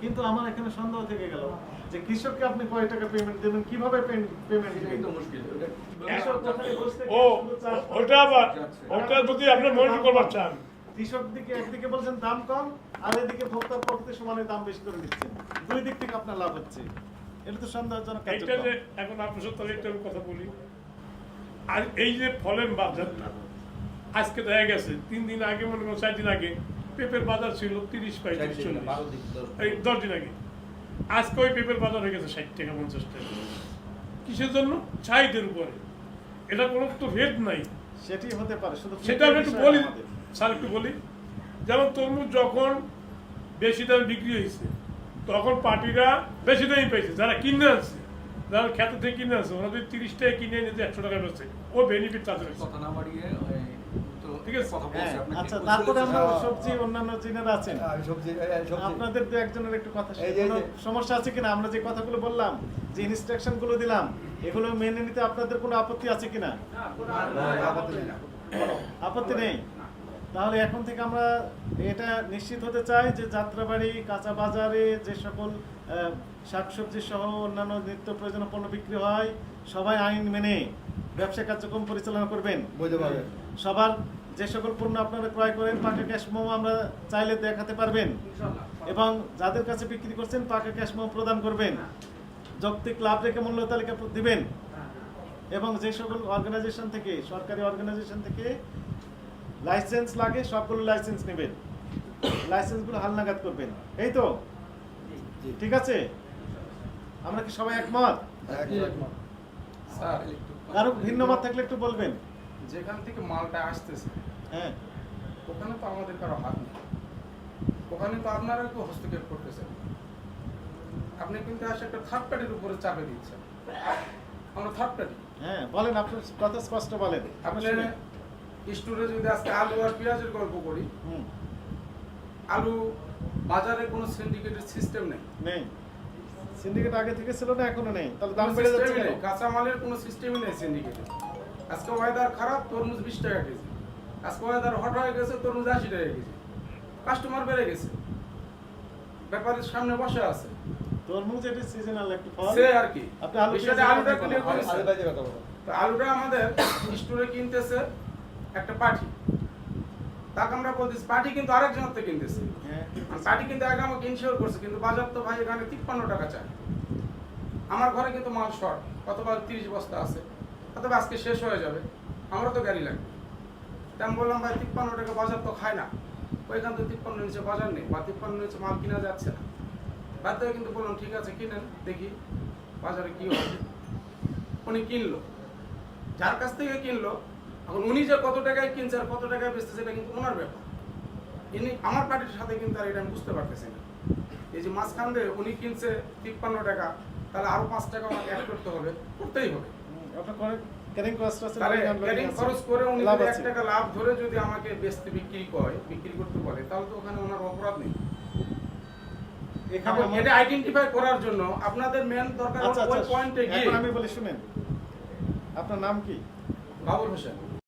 কিন্তু আমার এখানে সন্দেহ থেকে গেল যে কৃষককে আপনি কয় টাকা পেমেন্ট দেবেন? কীভাবে পেমেন্ট দিবেন? মুশকিল। ও। ওটা আবার ওটা যদি আপনি মনিটর করবার চান। কৃষক দিকে একদিকে বলছেন দাম কম আর এদিকে ভোক্তার পক্ষে সমানে দাম বেশি করে দিচ্ছেন দুই দিক থেকে আপনার লাভ হচ্ছে। এটা তো সন্দেহজনক কার্যক্রম। যে এখন আপনার সাথে একটা কথা বলি। আর এই যে ফলের বাজারটা আজকে দেখা গেছে তিন দিন আগে মনে করুন চার দিন আগে পেঁপের বাজার ছিল তিরিশ পঁয়ত্রিশ চল্লিশ। দশ এই দশ দিন আগে। আজকে ওই পেঁপের বাজার হয়ে গেছে ষাট টাকা পঞ্চাশ টাকা। কিসের জন্য? চাহিদার উপরে। এটা কোনো তো রেট নাই। সেটি হতে পারে শুধু সেটা আমি একটু বলি স্যার একটু বলি। যেমন তরমুজ যখন বেশি দামে বিক্রি হয়েছে তখন পার্টিরা বেশি দামে পেয়েছে যারা কিনে আনছে যারা খ্যাত থেকে কিনে আনছে ওরা যদি তিরিশ টাকা কিনে এনে যে একশো টাকা বেচছে ও বেনিফিট তাদের কথা না বাড়িয়ে কথা হ্যাঁ, বলছি আচ্ছা তারপরে আমরা হ্যাঁ। সবজি অন্যান্য জিনেরা আছেন সবজি এই, এই, সবজি। আপনাদের দু একজনের একটু কথা এই যে- এই কোনো যে- সমস্যা আছে কিনা? আমরা যে কথাগুলো বললাম যে ইনস্ট্রাকশনগুলো দিলাম এগুলো মেনে নিতে আপনাদের কোনো আপত্তি আছে কিনা? আপত্তি নেই। তাহলে এখন থেকে আমরা এটা নিশ্চিত হতে চাই যে যাত্রাবাড়ি কাঁচা বাজারে যে সকল আহ, শাকসবজি সহ অন্যান্য নিত্য প্রয়োজনীয় পণ্য বিক্রি হয় সবাই আইন মেনে ব্যবসা কার্যক্রম পরিচালনা করবেন। বুঝতে পারবেন সবার যে সকল পণ্য আপনারা ক্রয় করেন পাকা ক্যাশ মোমো আমরা চাইলে দেখাতে পারবেন। এবং যাদের কাছে বিক্রি করছেন পাকা ক্যাশ মোমো প্রদান করবেন। যৌক্তিক লাভ রেখে মূল্য তালিকা দিবেন। এবং যে সকল অর্গানাইজেশন থেকে সরকারি অর্গানাইজেশন থেকে লাইসেন্স লাগে সবগুলো লাইসেন্স নেবেন। লাইসেন্সগুলো হালনাগাদ করবেন। এই তো? জি। ঠিক আছে? আমরা কি সবাই একমত? একমত। স্যার কারও ভিন্ন মত থাকলে একটু বলবেন। যেখান থেকে মালটা আসতেছে হ্যাঁ। ওখানে তো আমাদের কারও হাত নেই। ওখানে তো আপনারা কেউ হস্তক্ষেপ করতেছেন আপনি কিন্তু আসে একটা থার্ড পার্টির উপরে চাপে দিচ্ছেন। আমরা থার্ড পার্টি হ্যাঁ বলেন আপনার কথা স্পষ্ট বলেন। আপনি স্টোরে যদি আজকে আলু আর পেঁয়াজের গল্প করি হুম, আলু বাজারে কোনো সিন্ডিকেটের সিস্টেম নেই। নেই। সিন্ডিকেট আগে থেকে ছিল না এখনও নেই। তাহলে দাম বেড়ে যাচ্ছে কাঁচামালের কোনো সিস্টেমই নেই সিন্ডিকেটের আজকে ওয়েদার খারাপ তরমুজ বিশ টাকা কেজি। আজকে ওয়েদার হট হয়ে গেছে তরমুজ আশি টাকা কেজি। কাস্টমার বেড়ে গেছে। ব্যাপারের সামনে বসে আছে। তরমুজ এটি সিজনাল একটু ফল সে আর কি। আপনি আলু বিষয়টা আলুটা ক্লিয়ার কথা বলো তো আলুটা আমাদের স্টোরে কিনতেছে একটা পাঠি তাকে আমরা বলতেছি পাঠি কিন্তু আরেকজনের থেকে কিনতেছে। হ্যাঁ, আর কিন্তু আগে আমাকে ইনশিওর করছে কিন্তু বাজার তো ভাই এখানে তিপ্পান্ন টাকা চায় আমার ঘরে কিন্তু মাল শর্ট অথবা তিরিশ বস্তা আছে। অথবা আজকে শেষ হয়ে যাবে। আমারও তো গাড়ি লাগবে। তা আমি বললাম, ভাই, তিপ্পান্ন টাকা বাজার তো খায় না। ওইখান তো তিপ্পান্ন নিচে বাজার নেই বা তিপ্পান্ন নিচে মাল কিনা যাচ্ছে না। বাধ্য কিন্তু বললাম, ঠিক আছে, কিনেন, দেখি বাজারে কি হবে উনি কিনলো। যার কাছ থেকে কিনলো, এখন উনি যে কত টাকায় কিনছে আর কত টাকায় বেচতেছে সেটা কিন্তু ওনার ব্যাপার। ইনি, আমার পার্টির সাথে কিন্তু আর এটা আমি বুঝতে পারতেছি না। এই যে মাঝখান দিয়ে উনি কিনছে তিপ্পান্ন টাকা, তাহলে আরও পাঁচ টাকা আমাকে অ্যাড করতে হবে, করতেই হবে। হুম, করে ক্যারিং কস্ট আছে তাহলে লাগান, লাগান ক্যারিং খরচ করে উনি লাভ আছে। টাকা লাভ ধরে যদি আমাকে বেচতে বিক্রি করে বিক্রি করতে পারে তাহলে তো ওখানে ওনার অপরাধ নেই। এখানে এটা আইডেন্টিফাই করার জন্য আপনাদের মেন দরকার আচ্ছা ওই আচ্ছা পয়েন্টে গিয়ে। আমি বলি শুনেন আপনার নাম কি? বাবুল হোসেন।